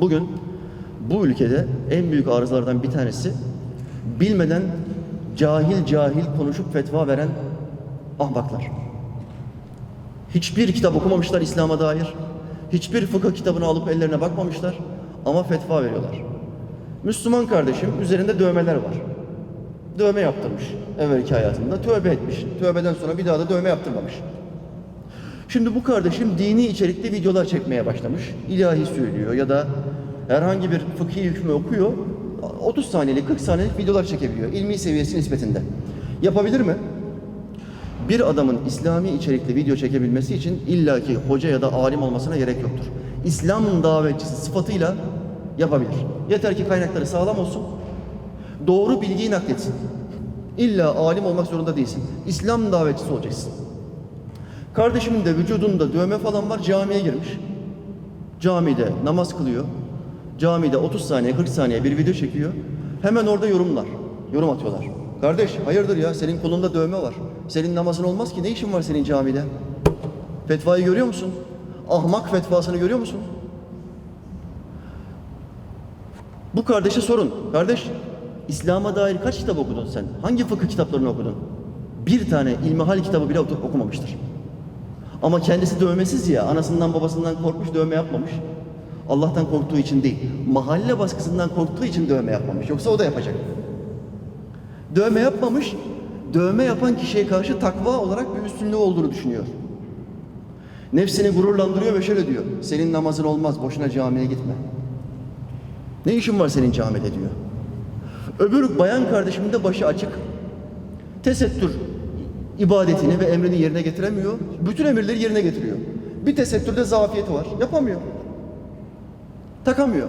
Bugün bu ülkede en büyük arızalardan bir tanesi bilmeden cahil cahil konuşup fetva veren ahmaklar. Hiçbir kitap okumamışlar İslam'a dair. Hiçbir fıkıh kitabını alıp ellerine bakmamışlar ama fetva veriyorlar. Müslüman kardeşim üzerinde dövmeler var. Dövme yaptırmış evvelki hayatında. Tövbe etmiş. Tövbeden sonra bir daha da dövme yaptırmamış. Şimdi bu kardeşim dini içerikli videolar çekmeye başlamış. İlahi söylüyor ya da herhangi bir fıkhi hükmü okuyor. 30 saniyelik, 40 saniyelik videolar çekebiliyor. İlmi seviyesi nispetinde. Yapabilir mi? Bir adamın İslami içerikli video çekebilmesi için illaki hoca ya da alim olmasına gerek yoktur. İslam davetçisi sıfatıyla yapabilir. Yeter ki kaynakları sağlam olsun. Doğru bilgiyi nakletsin. İlla alim olmak zorunda değilsin. İslam davetçisi olacaksın. Kardeşimin de vücudunda dövme falan var camiye girmiş. Camide namaz kılıyor. Camide 30 saniye 40 saniye bir video çekiyor. Hemen orada yorumlar. Yorum atıyorlar. Kardeş hayırdır ya senin kolunda dövme var. Senin namazın olmaz ki ne işin var senin camide? Fetvayı görüyor musun? Ahmak fetvasını görüyor musun? Bu kardeşe sorun. Kardeş İslam'a dair kaç kitap okudun sen? Hangi fıkıh kitaplarını okudun? Bir tane ilmihal kitabı bile oku- okumamıştır. Ama kendisi dövmesiz ya, anasından babasından korkmuş dövme yapmamış. Allah'tan korktuğu için değil, mahalle baskısından korktuğu için dövme yapmamış. Yoksa o da yapacak. Dövme yapmamış, dövme yapan kişiye karşı takva olarak bir üstünlüğü olduğunu düşünüyor. Nefsini gururlandırıyor ve şöyle diyor, senin namazın olmaz, boşuna camiye gitme. Ne işin var senin camide diyor. Öbür bayan kardeşimin de başı açık. Tesettür ibadetini ve emrini yerine getiremiyor. Bütün emirleri yerine getiriyor. Bir tesettürde zafiyeti var. Yapamıyor. Takamıyor.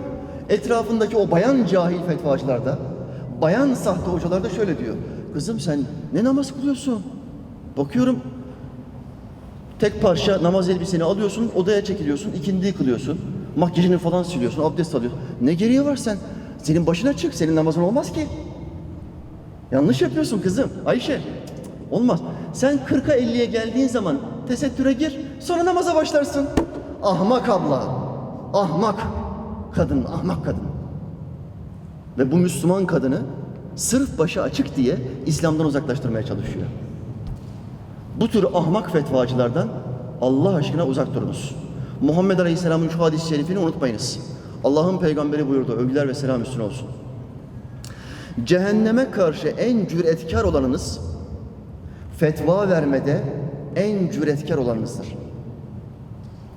Etrafındaki o bayan cahil fetvacılarda, bayan sahte hocalar da şöyle diyor. Kızım sen ne namaz kılıyorsun? Bakıyorum tek parça namaz elbiseni alıyorsun, odaya çekiliyorsun, ikindiyi kılıyorsun. Makyajını falan siliyorsun, abdest alıyorsun. Ne gereği var sen? Senin başına çık, senin namazın olmaz ki. Yanlış yapıyorsun kızım. Ayşe. Olmaz. Sen 40'a 50'ye geldiğin zaman tesettüre gir, sonra namaza başlarsın. Ahmak abla. Ahmak kadın, ahmak kadın. Ve bu Müslüman kadını sırf başı açık diye İslam'dan uzaklaştırmaya çalışıyor. Bu tür ahmak fetvacılardan Allah aşkına uzak durunuz. Muhammed Aleyhisselam'ın şu hadis-i şerifini unutmayınız. Allah'ın peygamberi buyurdu, övgüler ve selam üstüne olsun. Cehenneme karşı en cüretkar olanınız, fetva vermede en cüretkar olanınızdır.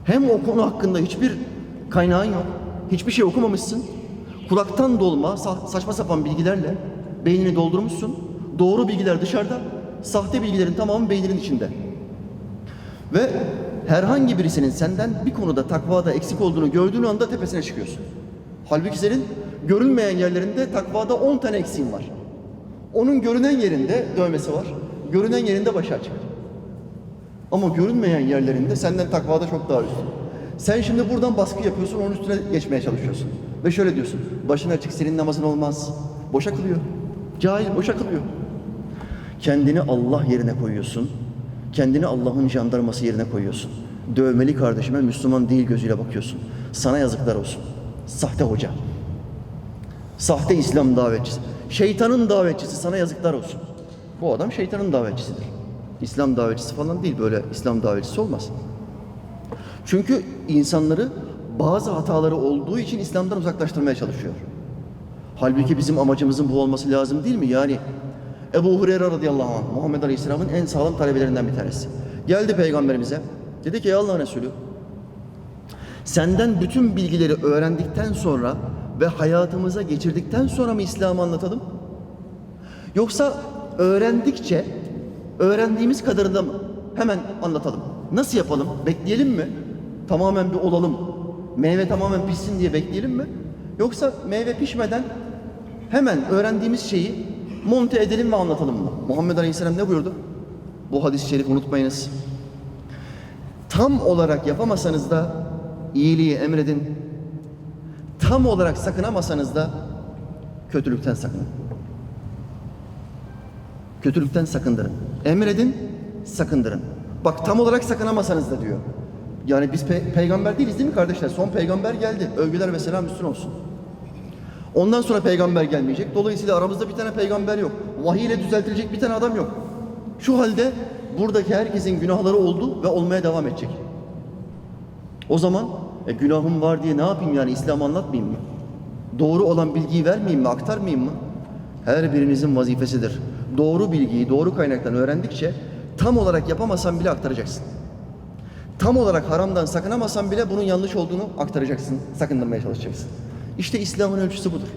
Hem o konu hakkında hiçbir kaynağın yok, hiçbir şey okumamışsın, kulaktan dolma, sa- saçma sapan bilgilerle beynini doldurmuşsun, doğru bilgiler dışarıda, sahte bilgilerin tamamı beyninin içinde. Ve herhangi birisinin senden bir konuda takvada eksik olduğunu gördüğün anda tepesine çıkıyorsun. Halbuki senin görünmeyen yerlerinde takvada 10 tane eksiğin var. Onun görünen yerinde dövmesi var. Görünen yerinde başı açık. Ama görünmeyen yerlerinde senden takvada çok daha üstün. Sen şimdi buradan baskı yapıyorsun, onun üstüne geçmeye çalışıyorsun. Ve şöyle diyorsun, başın açık senin namazın olmaz. Boşa kılıyor. Cahil boşa kılıyor. Kendini Allah yerine koyuyorsun. Kendini Allah'ın jandarması yerine koyuyorsun. Dövmeli kardeşime Müslüman değil gözüyle bakıyorsun. Sana yazıklar olsun. Sahte hoca. Sahte İslam davetçisi. Şeytanın davetçisi sana yazıklar olsun. Bu adam şeytanın davetçisidir. İslam davetçisi falan değil böyle İslam davetçisi olmaz. Çünkü insanları bazı hataları olduğu için İslam'dan uzaklaştırmaya çalışıyor. Halbuki bizim amacımızın bu olması lazım değil mi? Yani Ebu Hureyre radıyallahu anh Muhammed Aleyhisselam'ın en sağlam talebelerinden bir tanesi. Geldi peygamberimize. Dedi ki ey Allah'ın Resulü senden bütün bilgileri öğrendikten sonra ve hayatımıza geçirdikten sonra mı İslam'ı anlatalım? Yoksa öğrendikçe öğrendiğimiz kadarını mı hemen anlatalım? Nasıl yapalım? Bekleyelim mi? Tamamen bir olalım. Meyve tamamen pişsin diye bekleyelim mi? Yoksa meyve pişmeden hemen öğrendiğimiz şeyi monte edelim ve anlatalım mı? Muhammed Aleyhisselam ne buyurdu? Bu hadis-i şerifi unutmayınız. Tam olarak yapamasanız da iyiliği emredin. Tam olarak sakınamasanız da kötülükten sakının. Kötülükten sakındırın. Emredin, sakındırın. Bak tam olarak sakınamasanız da diyor. Yani biz pe- peygamber değiliz değil mi kardeşler? Son peygamber geldi. Övgüler ve selam üstün olsun. Ondan sonra peygamber gelmeyecek. Dolayısıyla aramızda bir tane peygamber yok. Vahiy ile düzeltilecek bir tane adam yok. Şu halde buradaki herkesin günahları oldu ve olmaya devam edecek. O zaman e, günahım var diye ne yapayım yani İslam anlatmayayım mı? Doğru olan bilgiyi vermeyeyim mi, aktarmayayım mı? Her birinizin vazifesidir. Doğru bilgiyi doğru kaynaktan öğrendikçe tam olarak yapamasan bile aktaracaksın. Tam olarak haramdan sakınamasan bile bunun yanlış olduğunu aktaracaksın, sakındırmaya çalışacaksın. İşte İslam'ın ölçüsü budur.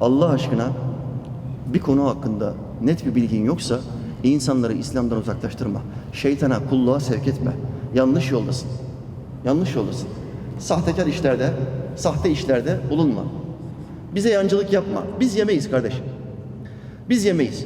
Allah aşkına bir konu hakkında net bir bilgin yoksa insanları İslam'dan uzaklaştırma. Şeytana, kulluğa sevk etme. Yanlış yoldasın. Yanlış yoldasın. Sahtekar işlerde, sahte işlerde bulunma. Bize yancılık yapma. Biz yemeyiz kardeşim. Biz yemeyiz.